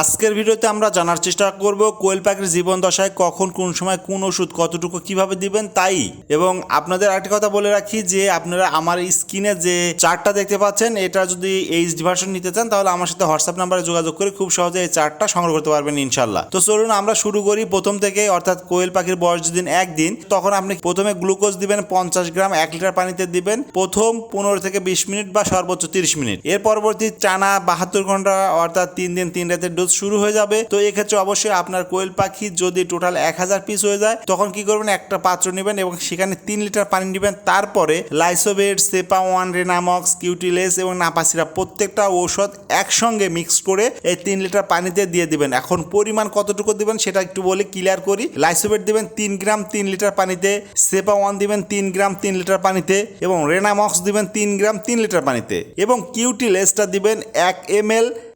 আজকের ভিডিওতে আমরা জানার চেষ্টা করব কোয়েল পাখির জীবন দশায় কখন, কোন সময়, কোন ওষুধ কতটুকু কীভাবে দিবেন, তাই। এবং আপনাদের একটা কথা বলে রাখি যে, আপনারা আমার স্ক্রিনে যে চার্টটা দেখতে পাচ্ছেন, এটা যদি এইচ ভার্সন নিতে চান, তাহলে আমার সাথে হোয়াটসঅ্যাপ নাম্বারে যোগাযোগ করে খুব সহজে এই চার্টটা সংগ্রহ করতে পারবেন ইনশাল্লাহ তো চলুন, আমরা শুরু করি প্রথম থেকে, অর্থাৎ কোয়েল পাখির বয়স যেদিন একদিন, তখন আপনি প্রথমে গ্লুকোজ দিবেন পঞ্চাশ গ্রাম, এক লিটার পানিতে দিবেন। প্রথম পনেরো থেকে বিশ মিনিট বা সর্বোচ্চ তিরিশ মিনিট। এর পরবর্তী টানা বাহাত্তর ঘণ্টা, অর্থাৎ তিন দিন, তিন রাতের ডোজ শুরু হয়ে যাবে। তো এক্ষেত্রে অবশ্যই আপনার কোয়েল পাখি যদি টোটাল এক হাজার পিস হয়ে যায়, তখন কি করবেন? একটা পাত্র নেবেন এবং সেখানে তিন লিটার পানি নেবেন। তারপরে লাইসোবেট সেপা ওয়ান, রেনামক্স, কিউটিলেস এবং নাপাসিরা প্রত্যেকটা ঔষধ একসঙ্গে মিক্স করে এই তিন লিটার পানিতে দিয়ে দিবেন। এখন পরিমাণ কতটুকু দিবেন সেটা একটু বলে ক্লিয়ার করি। লাইসোবেট দিবেন তিন গ্রাম তিন লিটার পানিতে, সেপা ওয়ান দিবেন তিন গ্রাম তিন লিটার পানিতে এবং রেনামক্স দিবেন তিন গ্রাম তিন লিটার পানিতে এবং কিউটিলেসটা দিবেন এক এম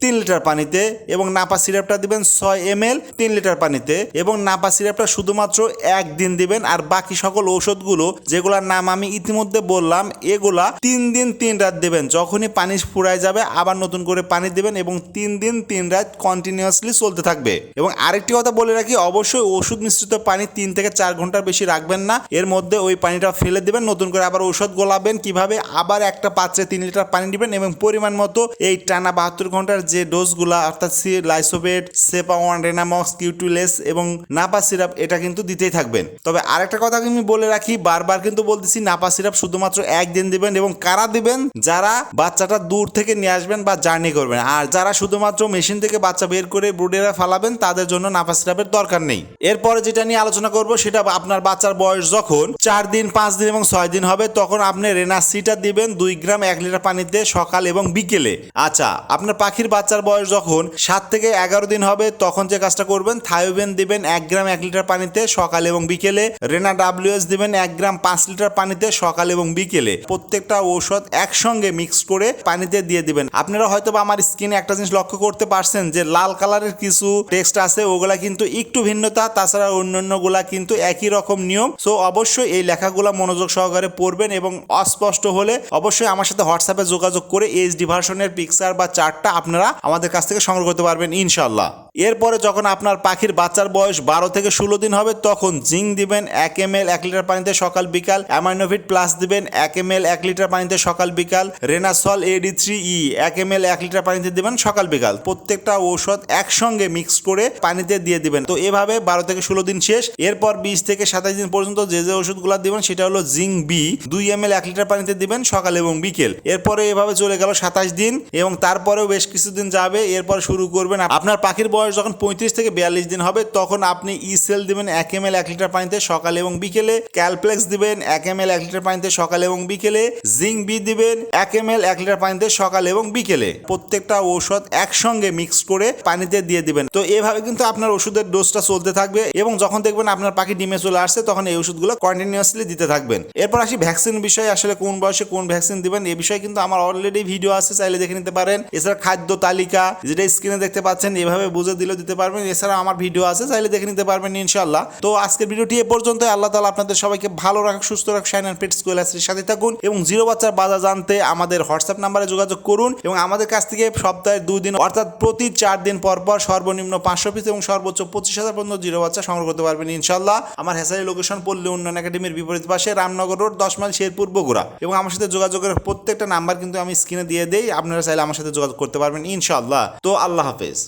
তিন লিটার পানিতে এবং নাপা সিরাপটা দিবেন ছয় এম এল তিন লিটার পানিতে এবং নাপা সিরাপটা শুধুমাত্র একদিন দিবেন। আর বাকি সকল ঔষধগুলো যেগুলোর নাম আমি ইতিমধ্যে বললাম, এগুলা তিন দিন তিন রাত দেবেন। যখনই পানি ফুরায় যাবে, আবার নতুন করে পানি দেবেন এবং তিন দিন তিন রাত কন্টিনিউয়াসলি চলতে থাকবে। এবং আরেকটি কথা বলে রাখি, অবশ্যই ওষুধ মিশ্রিত পানি তিন থেকে চার ঘণ্টার বেশি রাখবেন না। এর মধ্যে ওই পানিটা ফেলে দেবেন, নতুন করে আবার ঔষধ গোলাবেন। কীভাবে? আবার একটা পাত্রে তিন লিটার পানি দিবেন এবং পরিমাণ মতো এই টানা বাহাত্তর ঘণ্টার যে ডোজগুলা, অর্থাৎ সি লাইসোবেট সেপা ওয়ান রেনামক্স কিউটুলেস এবং নাপা সিরাপ, এটা কিন্তু দিতেই থাকবেন। তবে আরেকটা কথা আমি বলে রাখি, বারবার কিন্তু বলতেছি, নাপা সিরাপ শুধুমাত্র একদিন দিবেন এবং কারা দিবেন? যারা বাচ্চাটা দূর থেকে নিয়ে আসবেন বা জার্নি করবেন। আর যারা শুধুমাত্র মেশিন থেকে বাচ্চা বের করে ব্রুডেরা ফালাবেন, তাদের জন্য নাপা সিরাপের দরকার নেই। এরপরে যেটা নিয়ে আলোচনা করব, সেটা আপনার বাচ্চার বয়স যখন চার দিন, পাঁচ দিন এবং ছয় দিন হবে, তখন আপনি রেনাসিটা দিবেন দুই গ্রাম এক লিটার পানিতে সকাল এবং বিকেলে। আচ্ছা আপনার পাখির বাচ্চার বয়স যখন সাত থেকে এগারো দিন হবে, তখন যে কাজটা করবেন থায়োবেন দিবেন এক গ্রাম এক লিটার পানিতে সকাল এবং বিকেলে। রেনা ডাব্লিউএস দিবেন এক গ্রাম পাঁচ লিটার পানিতে সকাল এবং বিকেলে। প্রত্যেকটা ঔষধ একসঙ্গে মিক্স করে পানিতে দিয়ে দিবেন। আপনারা হয়তো বা আমার স্কিনে একটা জিনিস লক্ষ্য করতে পারছেন যে, লাল কালারের কিছু টেক্সট আছে, ওগুলা কিন্তু একটু ভিন্নতা, তাছাড়া অন্যান্যগুলা কিন্তু একই রকম নিয়ম। সো, অবশ্যই এই লেখাগুলো মনোযোগ সহকারে পড়বেন এবং অস্পষ্ট হলে অবশ্যই আমার সাথে হোয়াটসঅ্যাপে যোগাযোগ করে, এইচডি ভার্সনের পিকচার বা চার্টটা আপনারা আমাদের কাছ থেকে সংগ্রহ করতে পারবেন ইনশাল্লাহ এরপরে যখন আপনার পাখির বাচ্চার বয়স বারো থেকে ষোলো দিন হবে, তখন জিঙ্ক দিবেন এক এম এল এক লিটার পানিতে সকাল, বিকাল। অ্যামাইনোভিট প্লাস দিবেন এক এম এল এক লিটার পানিতে সকাল, বিকাল। রেনাসল এডি থ্রি ই এক এম এল এক লিটার পানিতে দিবেন সকাল, বিকাল। প্রত্যেকটা ঔষধ একসঙ্গে মিক্স করে পানিতে দিয়ে দিবেন। তো এভাবে বারো থেকে ষোলো দিন শেষ। এরপর বিশ থেকে সাতাশ দিন পর্যন্ত যে যে ওষুধগুলো দিবেন, সেটা হলো জিঙ্ক বি। দুই এম এল এক লিটার পানিতে দিবেন সকাল এবং বিকেল। এরপরে এভাবে চলে গেল সাতাশ দিন এবং তারপরেও বেশ কিছুদিন যাবে, এরপর শুরু করবেন আপনার পাখির বয়স যখন পঁয়ত্রিশ থেকে বিয়াল্লিশ দিন হবে, তখন আপনি ই সেল দিবেন এক এম এল এক লিটার পানিতে সকাল এবং বিকেলে। ক্যালপ্লেক্স দিবেন এক এম এল এক লিটার পানিতে সকাল এবং বিকেলে। জিঙ্ক বি দিবেন এক এম এল এক লিটার পানিতে সকাল এবং বিকেলে। প্রত্যেকটা ঔষধ একসঙ্গে মিক্স করে পানিতে দিয়ে দিবেন। তো এভাবে কিন্তু আপনার ওষুধের ডোজটা চলতে থাকবে এবং যখন দেখবেন আপনার পাখি ডিমে চলে আসছে, তখন এই ওষুধগুলো কন্টিনিউয়াসলি দিতে থাকবেন। এরপর আসি ভ্যাকসিন বিষয়ে, আসলে কোন বয়সে কোন ভ্যাকসিন দিবেন, এ বিষয়ে কিন্তু আমার অলরেডি ভিডিও আছে, চাইলে দেখে নিতে পারেন। এছাড়া খাদ্য তালিকা যেটা স্ক্রিনে দেখতে পাচ্ছেন, এভাবে বুঝে দিলেও দিতে পারবেন। এছাড়া আমার ভিডিও আছে, চাইলে দেখে নিতে পারবেন ইনশাল্লাহ তো আজকের ভিডিওটি এ পর্যন্ত আল্লাহ তালা আপনাদের সবাইকে ভালো রাখুক, সুস্থ রাখুক সাইন অ্যান্ড পেট স্কুল সাথে থাকুন এবং জিরো বাচ্চার বাজার জানতে আমাদের হোয়াটসঅ্যাপ নাম্বারে যোগাযোগ করুন এবং আমাদের কাছ থেকে সপ্তাহে দুই দিন, অর্থাৎ প্রতি চার দিন পর পর সর্বনিম্ন পাঁচশো পিস এবং সর্বোচ্চ পঁচিশ হাজার পর্যন্ত জিরো বাচ্চা সংগ্রহ করতে পারবেন ইনশাল্লাহ আমার হেসারি লোকেশন পল্লী উন্নয়ন একাডেমির বিপরীত পাশে রামনগর রোড, দশ মাইল শেরপুর বগুড়া। এবং আমার সাথে যোগাযোগের প্রত্যেকটা নাম্বার কিন্তু আমি স্ক্রিনে দিয়ে দেই। আপনারা চাইলে আমার সাথে যোগাযোগ করতে পারবেন ইনশাল্লাহ তো আল্লাহ হাফেজ।